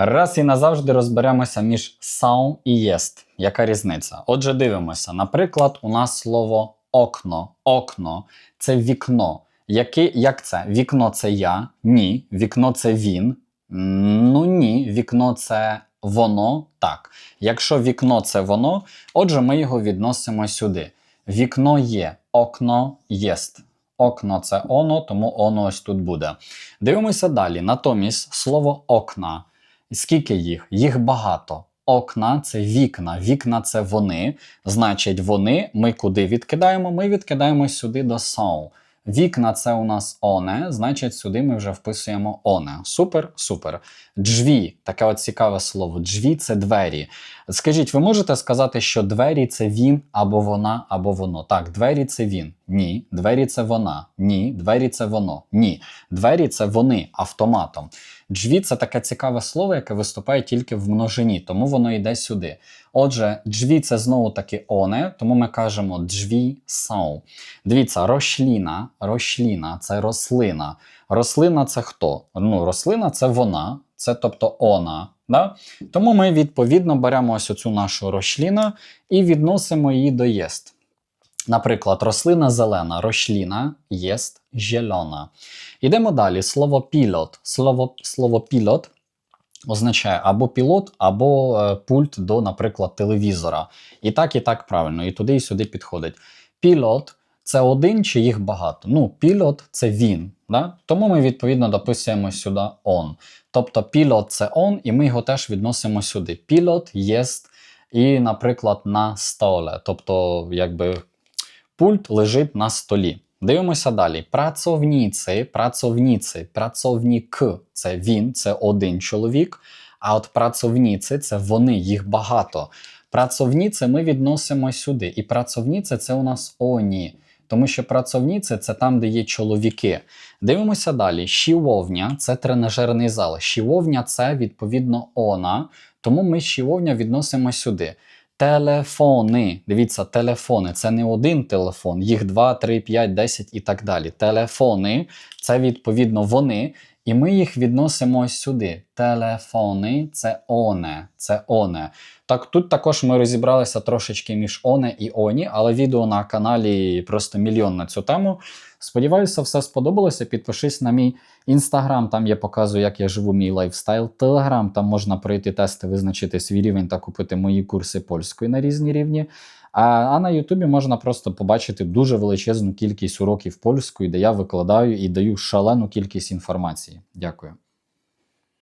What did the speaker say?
Раз і назавжди розберемося між саун і єст. Яка різниця? Отже, дивимося. Наприклад, у нас слово окно. Окно це вікно. Яке, як це? Вікно це я? Ні. Вікно це він. Ну ні. Вікно це воно. Так. Якщо вікно це воно, отже, ми його відносимо сюди. Вікно є, окно єст. Окно це оно, тому оно ось тут буде. Дивимося далі. Натомість слово окна. Скільки їх? Їх багато. Окна це вікна. Вікна це вони. Значить, вони ми куди відкидаємо? Ми відкидаємо сюди до сау. Вікна це у нас оне, значить, сюди ми вже вписуємо оне. Супер, супер. Джві, таке от цікаве слово. Джві це двері. Скажіть, ви можете сказати, що двері це він або вона, або воно? Так, двері це він. Ні. Двері це вона. Ні. Двері це воно. Ні. Двері це вони автоматом. Джві це таке цікаве слово, яке виступає тільки в множині, тому воно йде сюди. Отже, джві це знову таки оне, тому ми кажемо джві сау. Дивіться, рошліна, рошліна це рослина. Рослина це хто? Ну, рослина це вона, це тобто она. Да? Тому ми відповідно беремо ось оцю нашу рошліна і відносимо її до єст. Наприклад, рослина зелена, рошліна єст зелена. Ідемо далі. Слово пілот. Слово, слово пілот означає або пілот, або е, пульт до, наприклад, телевізора. І так, і так правильно, і туди, і сюди підходить. Пілот це один чи їх багато. Ну, пілот це він. Да? Тому ми відповідно дописуємо сюди он. Тобто пілот це он, і ми його теж відносимо сюди. Пілот єст і, наприклад, на столе. Тобто, якби пульт лежить на столі. Дивимося далі. Працовніці, працовніці, працовнік це він, це один чоловік. А от працовніці це вони, їх багато. Працовніці ми відносимо сюди. І працовніці це у нас оні. Тому що працовніці це там, де є чоловіки. Дивимося далі. Щівовня це тренажерний зал. Щівовня це відповідно она. Тому ми щівовня відносимо сюди. Телефони. Дивіться, телефони. Це не один телефон, їх 2, 3, 5, 10 і так далі. Телефони це відповідно вони. І ми їх відносимо сюди. Телефони це оне. Це оне. Так, тут також ми розібралися трошечки між оне і оні, але відео на каналі просто мільйон на цю тему. Сподіваюся, все сподобалося. Підпишись на мій інстаграм, там я показую, як я живу мій лайфстайл. Телеграм, там можна пройти тести, визначити свій рівень та купити мої курси польської на різні рівні. А, а на Ютубі можна просто побачити дуже величезну кількість уроків польської, де я викладаю і даю шалену кількість інформації. Дякую.